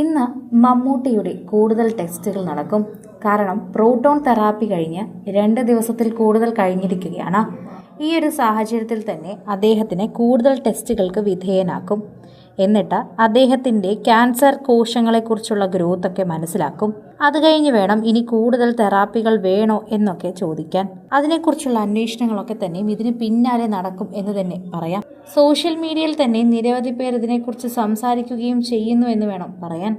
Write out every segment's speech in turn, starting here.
ഇന്ന് മമ്മൂട്ടിയുടെ കൂടുതൽ ടെസ്റ്റുകൾ നടക്കും. കാരണം പ്രോട്ടോൺ തെറാപ്പി കഴിഞ്ഞ് രണ്ട് ദിവസത്തിൽ കൂടുതൽ കഴിഞ്ഞിരിക്കുകയാണ്. ഈ ഒരു സാഹചര്യത്തിൽ തന്നെ അദ്ദേഹത്തിനെ കൂടുതൽ ടെസ്റ്റുകൾക്ക് വിധേയനാക്കും. എന്നിട്ട് അദ്ദേഹത്തിന്റെ ക്യാൻസർ കോശങ്ങളെക്കുറിച്ചുള്ള ഗ്രോത്ത് ഒക്കെ മനസ്സിലാക്കും. അത് കഴിഞ്ഞ് വേണം ഇനി കൂടുതൽ തെറാപ്പികൾ വേണോ എന്നൊക്കെ ചോദിക്കാൻ. അതിനെക്കുറിച്ചുള്ള അന്വേഷണങ്ങളൊക്കെ തന്നെയും ഇതിന് പിന്നാലെ നടക്കും എന്ന് തന്നെ പറയാം. സോഷ്യൽ മീഡിയയിൽ തന്നെ നിരവധി പേർ ഇതിനെക്കുറിച്ച് സംസാരിക്കുകയും ചെയ്യുന്നു എന്ന് വേണം പറയാൻ.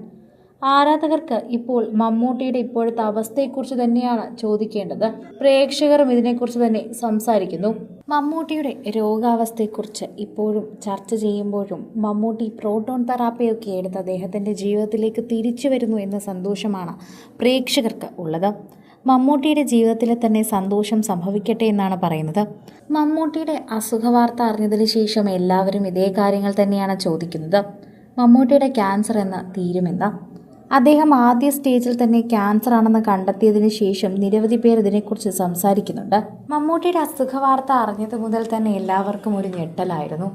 ആരാധകർക്ക് ഇപ്പോൾ മമ്മൂട്ടിയുടെ ഇപ്പോഴത്തെ അവസ്ഥയെക്കുറിച്ച് തന്നെയാണ് ചോദിക്കേണ്ടത്. പ്രേക്ഷകരും ഇതിനെക്കുറിച്ച് തന്നെ സംസാരിക്കുന്നു. മമ്മൂട്ടിയുടെ രോഗാവസ്ഥയെക്കുറിച്ച് ഇപ്പോഴും ചർച്ച ചെയ്യുമ്പോഴും മമ്മൂട്ടി പ്രോട്ടോൺ തെറാപ്പിയൊക്കെ എടുത്ത് അദ്ദേഹത്തിന്റെ ജീവിതത്തിലേക്ക് തിരിച്ചു വരുന്നു എന്ന സന്തോഷമാണ് പ്രേക്ഷകർക്ക് ഉള്ളത്. മമ്മൂട്ടിയുടെ ജീവിതത്തിൽ തന്നെ സന്തോഷം സംഭവിക്കട്ടെ എന്നാണ് പറയുന്നത്. മമ്മൂട്ടിയുടെ അസുഖവാർത്ത അറിഞ്ഞതിന് ശേഷം എല്ലാവരും ഇതേ കാര്യങ്ങൾ തന്നെയാണ് ചോദിക്കുന്നത്. മമ്മൂട്ടിയുടെ ക്യാൻസർ എന്ന തീരുമെന്ന് അദ്ദേഹം ആദ്യ സ്റ്റേജിൽ തന്നെ ക്യാൻസർ ആണെന്ന് കണ്ടെത്തിയതിനു ശേഷം നിരവധി പേർ ഇതിനെക്കുറിച്ച് സംസാരിക്കുന്നുണ്ട്. മമ്മൂട്ടിയുടെ അസുഖവാർത്ത അറിഞ്ഞത് മുതൽ തന്നെ എല്ലാവർക്കും ഒരു ഞെട്ടലായിരുന്നു.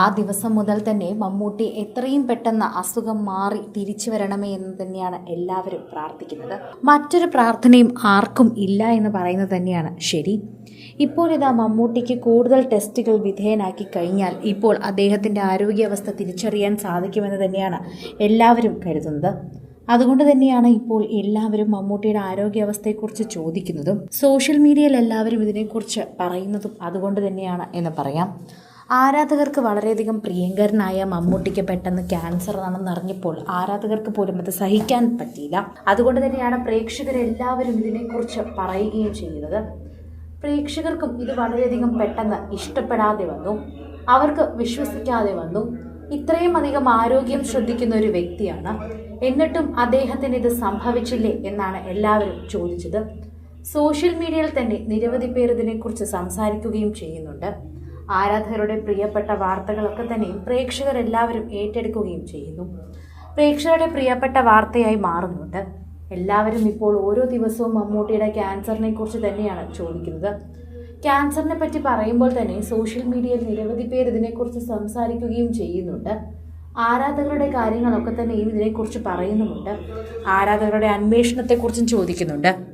ആ ദിവസം മുതൽ തന്നെ മമ്മൂട്ടി എത്രയും പെട്ടെന്ന് അസുഖം മാറി തിരിച്ചു വരണമേ എന്ന് തന്നെയാണ് എല്ലാവരും പ്രാർത്ഥിക്കുന്നത്. മറ്റൊരു പ്രാർത്ഥനയും ആർക്കും ഇല്ല എന്ന് പറയുന്നത് തന്നെയാണ് ശരി. ഇപ്പോൾ ഇതാ മമ്മൂട്ടിക്ക് കൂടുതൽ ടെസ്റ്റുകൾ വിധേയനാക്കി കഴിഞ്ഞാൽ ഇപ്പോൾ അദ്ദേഹത്തിന്റെ ആരോഗ്യാവസ്ഥ തിരിച്ചറിയാൻ സാധിക്കുമെന്ന് തന്നെയാണ് എല്ലാവരും കരുതുന്നത്. അതുകൊണ്ട് തന്നെയാണ് ഇപ്പോൾ എല്ലാവരും മമ്മൂട്ടിയുടെ ആരോഗ്യാവസ്ഥയെക്കുറിച്ച് ചോദിക്കുന്നതും സോഷ്യൽ മീഡിയയിൽ എല്ലാവരും ഇതിനെക്കുറിച്ച് പറയുന്നതും അതുകൊണ്ട് തന്നെയാണ് എന്ന് പറയാം. ആരാധകർക്ക് വളരെയധികം പ്രിയങ്കരനായ മമ്മൂട്ടിക്ക് പെട്ടെന്ന് ക്യാൻസർ ആണെന്ന് അറിഞ്ഞപ്പോൾ ആരാധകർക്ക് പോലും അത് സഹിക്കാൻ പറ്റിയില്ല. അതുകൊണ്ട് തന്നെയാണ് പ്രേക്ഷകരെല്ലാവരും ഇതിനെക്കുറിച്ച് പറയുകയും ചെയ്യുന്നത്. പ്രേക്ഷകർക്കും ഇത് വളരെയധികം പെട്ടെന്ന് ഇഷ്ടപ്പെടാതെ വന്നു. അവർക്ക് വിശ്വസിക്കാതെ വന്നു. ഇത്രയും അധികം ആരോഗ്യം ശ്രദ്ധിക്കുന്ന ഒരു വ്യക്തിയാണ്. എന്നിട്ടും അദ്ദേഹത്തിന് ഇത് സംഭവിച്ചില്ലേ എന്നാണ് എല്ലാവരും ചോദിച്ചത്. സോഷ്യൽ മീഡിയയിൽ തന്നെ നിരവധി പേർ ഇതിനെക്കുറിച്ച് സംസാരിക്കുകയും ചെയ്യുന്നുണ്ട്. ആരാധകരുടെ പ്രിയപ്പെട്ട വാർത്തകളൊക്കെ തന്നെയും പ്രേക്ഷകർ എല്ലാവരും ഏറ്റെടുക്കുകയും ചെയ്യുന്നു. പ്രേക്ഷകരുടെ പ്രിയപ്പെട്ട വാർത്തയായി മാറുന്നുണ്ട്. എല്ലാവരും ഇപ്പോൾ ഓരോ ദിവസവും മമ്മൂട്ടിയുടെ ക്യാൻസറിനെ കുറിച്ച് തന്നെയാണ് ചോദിക്കുന്നത്. ക്യാൻസറിനെ പറ്റി പറയുമ്പോൾ തന്നെ സോഷ്യൽ മീഡിയയിൽ നിരവധി പേർ ഇതിനെക്കുറിച്ച് സംസാരിക്കുകയും ചെയ്യുന്നുണ്ട്. ആരാധകരുടെ കാര്യങ്ങളൊക്കെ തന്നെ ഇതിനെക്കുറിച്ച് പറയുന്നുമുണ്ട്. ആരാധകരുടെ അന്വേഷണത്തെക്കുറിച്ചും ചോദിക്കുന്നുണ്ട്.